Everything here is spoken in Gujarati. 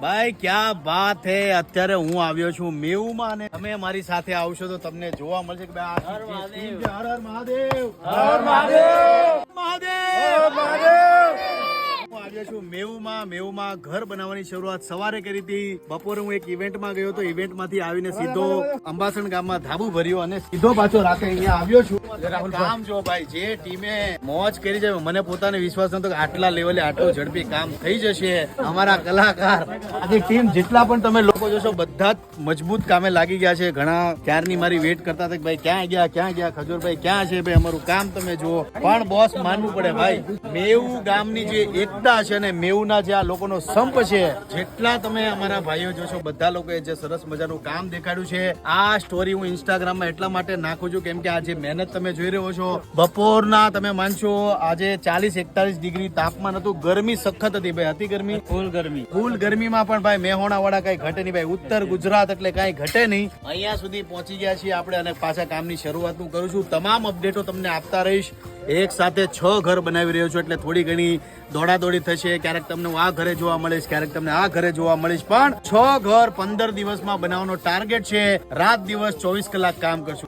ભાઈ ક્યાં વાત હે? અત્યારે હું આવ્યો છું મેવુમાં ને તમે મારી સાથે આવશો તો તમને જોવા મળશે કે ભાઈ હર હર મહાદેવ. હર મહાદેવ. મહાદેવ. હું આવ્યો છું મેવુમાં. મેવુમાં ઘર બનાવવાની શરૂઆત સવારે કરી હતી. બપોરે હું એક ઇવેન્ટમાં ગયો તો ઇવેન્ટમાંથી આવીને સીધો અંબાસણ ગામમાં ધાબુ ભર્યો અને સીધો પાછો રાતે અહીંયા આવ્યો છું. કામ જો ભાઈ, જે ટીમે મોજ કરી છે, મને પોતાને વિશ્વાસ નતો કે આટલા લેવલે આટલું ઝડપી કામ થઈ જશે. અમારા કલાકાર, આખી ટીમ જેટલા પણ તમે લોકો જોશો, બધા જ મજબૂત કામે લાગી ગયા છે. ઘણા ક્યારની મારી વેટ કરતા હતા કે ભાઈ, ક્યાં ગયા ક્યાં ગયા ખજૂરભાઈ ક્યાં છે ભાઈ, અમારું કામ તમે જુઓ. પણ બોસ માનવું પડે ભાઈ, મેવું ગામની જે એકતા છે ને મેવુના જે આ લોકોનો સંપ છે, જેટલા તમે અમારા ભાઈઓ જોશો, બધા લોકોએ જે સરસ મજાનું કામ દેખાડ્યું છે. આ સ્ટોરી હું ઇન્સ્ટાગ્રામમાં એટલા માટે નાખું છું, કેમ કે આ જે મહેનત તમે જોઈ રહ્યો છો. બપોરના તમે માનશો આજે ચાલીસ એકતાલીસ ડિગ્રી તાપમાન હતું. ગરમી સખત હતી ભાઈ અતિ ગરમી. ફૂલ ગરમી. ફૂલ ગરમીમાં પણ ભાઈ મેહોણા વાળા કઈ ઘટે નહીં ભાઈ. ઉત્તર ગુજરાત એટલે કઈ ઘટે નહીં. અહીંયા સુધી પહોંચી ગયા છીએ આપણે અને પાછા કામની શરૂઆત હું કરું છું તમામ અપડેટો તમને આપતા રહીશ. એક સાથે છ ઘર બનાવી રહ્યો છું એટલે થોડી ઘણી દોડાદોડી થશે. ક્યારેક તમને આ ઘરે જોવા મળીશ ક્યારેક તમને આ ઘરે જોવા મળીશ. પણ છ ઘર પંદર દિવસમાં બનાવવાનો ટાર્ગેટ છે. રાત દિવસ ચોવીસ કલાક કામ કરશું.